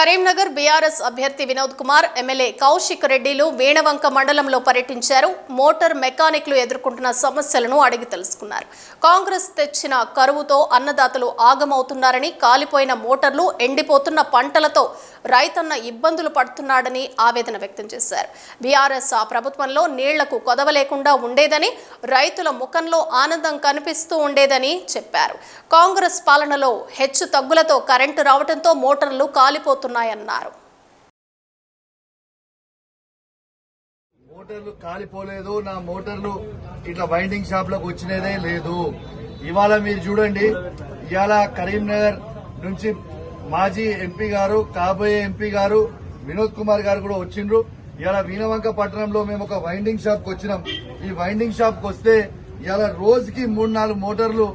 Karimnagar BRS అభ్యర్థి Vinod Kumar MLA Kaushik రెడ్డిలు వేణవంక మండలంలో పర్యటించారు. మోటార్ మెకానిక్లు ఎదుర్కొంటున్న సమస్యలను అడిగి తెలుసుకున్నారు. కాంగ్రెస్ తెచ్చిన కరువుతో అన్నదాతలు ఆగమవుతున్నారని కాలిపోయిన మోటార్లు ఎండిపోతున్న పంటలతో రైతన్న ఇబ్బందులు పడుతున్నాడని ఆవేదన వ్యక్తం చేశారు. బీఆర్ఎస్ ఆ ప్రభుత్వంలో నీళ్ళకు కొదవ లేకుండా ఉండేదని రైతుల ముఖంలో ఆనందం కనిపిస్తూ ఉండేదని చెప్పారు. కాంగ్రెస్ పాలనలో హెచ్చు తగ్గులతో కరెంటు రావడంతో మోటార్లు కాలిపోతున్నాయన్నారు. మోటార్లు కాలిపోలేదు నా మోటార్లు ఇట్లా వైండింగ్ షాప్లోకి వచ్చినదే లేదు. ఇవాళ మీరు చూడండి ఇవాళ కరీంనగర్ నుంచి మాజీ ఎంపీ గారు కాబోయే ఎంపీ గారు వినోద్ కుమార్ గారు కూడా వచ్చిండ్రు. ఇవాళ వీణవంక పట్టణంలో మేము ఒక వైండింగ్ షాప్కి వచ్చినాం. ఈ వైండింగ్ షాప్కి వస్తే ఇవాళ రోజుకి మూడు నాలుగు మోటార్లు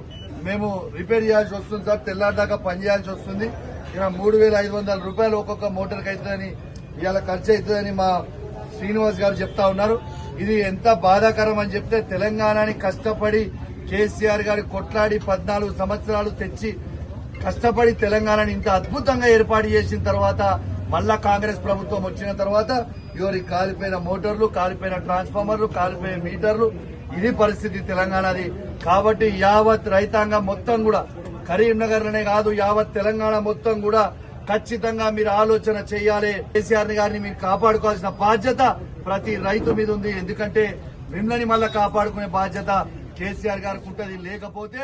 మేము రిపేర్ చేయాల్సి వస్తుంది సార్. తెల్లారిదాకా పని చేయాల్సి వస్తుంది. ఇలా మూడు వేల ఐదు వందల రూపాయలు ఒక్కొక్క మోటార్కి అవుతుందని ఇవాళ ఖర్చు అవుతుందని మా శ్రీనివాస్ గారు చెప్తా ఉన్నారు. ఇది ఎంత బాధాకరం అని చెప్తే తెలంగాణని కష్టపడి కేసీఆర్ గారి కొట్లాడి పద్నాలుగు సంవత్సరాలు తెచ్చి కష్టపడి తెలంగాణని ఇంత అద్భుతంగా ఏర్పాటు చేసిన తర్వాత మళ్ళా కాంగ్రెస్ ప్రభుత్వం వచ్చిన తర్వాత ఎవరి కాలిపోయిన మోటార్లు కాలిపోయిన ట్రాన్స్ఫార్మర్లు కాలిపోయిన మీటర్లు ఇది పరిస్థితి తెలంగాణది. కాబట్టి యావత్ రైతాంగం మొత్తం కూడా కరీంనగర్లోనే కాదు యావత్ తెలంగాణ మొత్తం కూడా ఖచ్చితంగా మీరు ఆలోచన చేయాలి. కేసీఆర్ గారిని మీరు కాపాడుకోవాల్సిన బాధ్యత ప్రతి రైతు మీద ఉంది. ఎందుకంటే మిమ్మల్ని మళ్ళా కాపాడుకునే బాధ్యత కేసీఆర్ గారికి ఉంటుంది. లేకపోతే